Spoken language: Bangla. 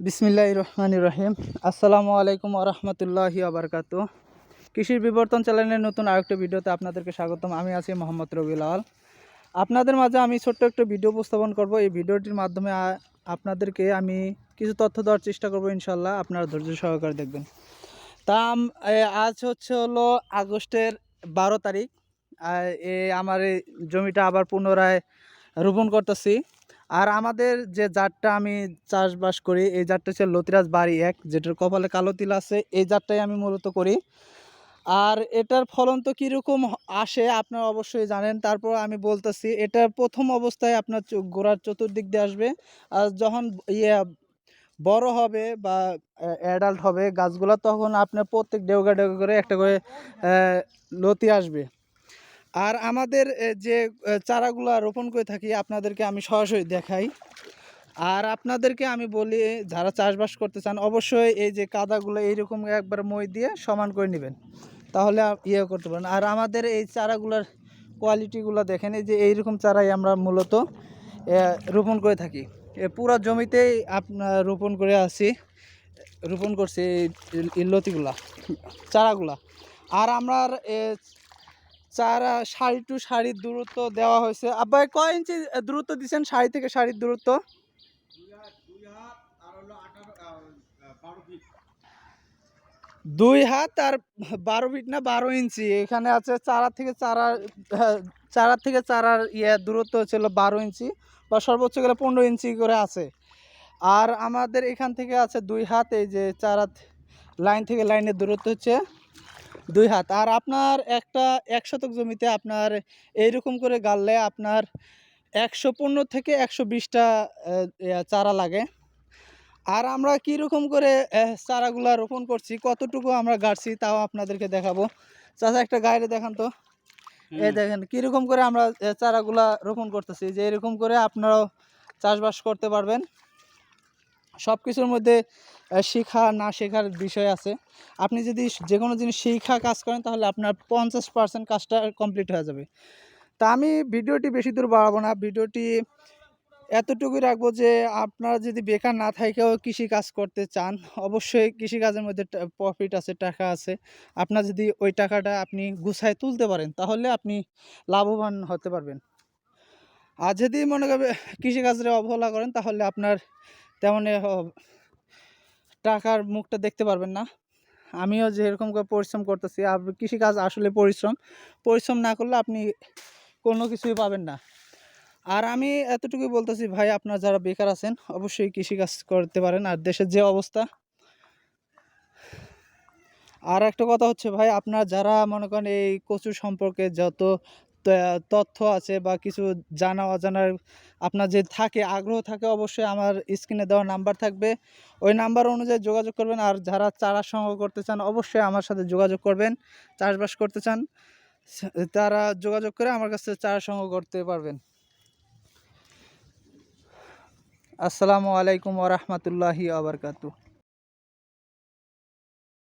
বিসমিল্লাহ রহমান রহিম। আসসালামু আলাইকুম আরহামতুল্লাহি আবরকাত কৃষির বিবর্তন চ্যানেলের নতুন আরেকটা ভিডিওতে আপনাদেরকে স্বাগতম। আমি আছি মোহাম্মদ আওয়াল আপনাদের মাঝে আমি ছোট্ট একটা ভিডিও উপস্থাপন করব। এই ভিডিওটির মাধ্যমে আপনাদেরকে আমি কিছু তথ্য দেওয়ার চেষ্টা করব ইনশাল্লাহ আপনারা ধৈর্য সহকারে দেখবেন। তা আজ হচ্ছে হলো আগস্টের বারো তারিখ। এ, আমার এই জমিটা আবার পুনরায় রোপণ করতেছি। আর আমাদের যে জাতটা আমি চাষবাস করি, এই জাতটা হচ্ছে লতিরাজ বাড়ি এক, যেটার কপালে কালো তিল আছে, এই জাতটাই আমি মূলত করি। আর এটার ফলন তো কীরকম আসে আপনারা অবশ্যই জানেন। তারপর আমি বলতেছি, এটার প্রথম অবস্থায় আপনার গোড়ার চতুর্দিক দিয়ে আসবে। আর যখন ইয়ে বড় হবে বা অ্যাডাল্ট হবে গাছগুলো, তখন আপনার প্রত্যেক ডেউগা ডেউগা করে একটা করে লতি আসবে। আর আমাদের যে চারাগুলা রোপণ করে থাকি, আপনাদেরকে আমি সরাসরি দেখাই। আর আপনাদেরকে আমি বলি, যারা চাষবাস করতে চান, অবশ্যই এই যে কাদাগুলো এইরকম একবার মই দিয়ে সমান করে নেবেন। তাহলে ইয়ে করতে পারেন আর আমাদের এই চারাগুলোর কোয়ালিটিগুলো দেখেন, এই যে এইরকম চারাই আমরা মূলত রোপণ করে থাকি। পুরো জমিতেই আপনার রোপণ করে আসি, রোপণ করছি এই লতিগুলা, চারাগুলা। আর আমার চারা সারি টু সারির দূরত্ব দেওয়া হয়েছে। আব্বা কয় ইঞ্চি দূরত্ব দিচ্ছেন সারি থেকে সারির দূরত্ব? দুই হাত আর বারো ফিট না বারো ইঞ্চি। এখানে আছে চারা থেকে চারা হ্যাঁ, চারা থেকে চারার ইয়ে দূরত্ব ছিল বারো ইঞ্চি বা সর্বোচ্চ গেলে পনেরো ইঞ্চি করে আছে। আর আমাদের এখান থেকে আছে দুই হাত এই যে চারা লাইন থেকে লাইনের দূরত্ব হচ্ছে দুই হাত। আর আপনার একটা এক শতক জমিতে আপনার এইরকম করে গাললে আপনার একশো পনেরো থেকে একশো বিশটা চারা লাগে। আর আমরা কীরকম করে চারাগুলা রোপণ করছি কতটুকু আমরা গাড়ছি তাও আপনাদেরকে দেখাবো। চাচা একটা গাড়ি দেখান তো। এই দেখেন কীরকম করে আমরা চারাগুলা রোপণ করতেছি। যে এরকম করে আপনারাও চাষবাস করতে পারবেন। সব কিছুর মধ্যে শেখা না শেখার বিষয় আছে। আপনি যদি যে কোনো জিনিস শেখা কাজ করেন, তাহলে আপনার পঞ্চাশ পার্সেন্ট কাজটা কমপ্লিট হয়ে যাবে। তা আমি ভিডিওটি বেশি দূর বাড়াবো না। ভিডিওটি এতটুকুই রাখব যে, আপনারা যদি বেকার না থাকেও কৃষি কাজ করতে চান, অবশ্যই কৃষি কাজের মধ্যে প্রফিট আছে, টাকা আছে। আপনার যদি ওই টাকাটা আপনি গুছায় তুলতে পারেন, তাহলে আপনি লাভবান হতে পারবেন। আর যদি মনে করবে কৃষিকাজে অবহেলা করেন, তাহলে আপনার তেমন টাকার মুখটা দেখতে পারবেন না। আমিও যেরকম করে পরিশ্রম করতেছি, আর কৃষিকাজ আসলে পরিশ্রম। পরিশ্রম না করলে আপনি কোনো কিছুই পাবেন না। আর আমি এতটুকুই বলতেছি, ভাই, আপনারা যারা বেকার আছেন, অবশ্যই কৃষিকাজ করতে পারেন। আর দেশের যে অবস্থা। আর একটা কথা হচ্ছে, ভাই, আপনার যারা মনে করেন এই কচু সম্পর্কে যত তথ্য আছে বা কিছু জানা অজানার আপনার যে থাকে, আগ্রহ থাকে অবশ্যই আমার স্ক্রিনে দেওয়া নাম্বার থাকবে। ওই নাম্বার অনুযায়ী যোগাযোগ করবেন আর যারা চারা সংগ্রহ করতে চান অবশ্যই আমার সাথে যোগাযোগ করবেন, চাষবাস করতে চান তারা যোগাযোগ করে আমার কাছে চারা সংগ্রহ করতে পারবেন। আসসালামু আলাইকুম ওরহমতুল্লাহি আবরকাতু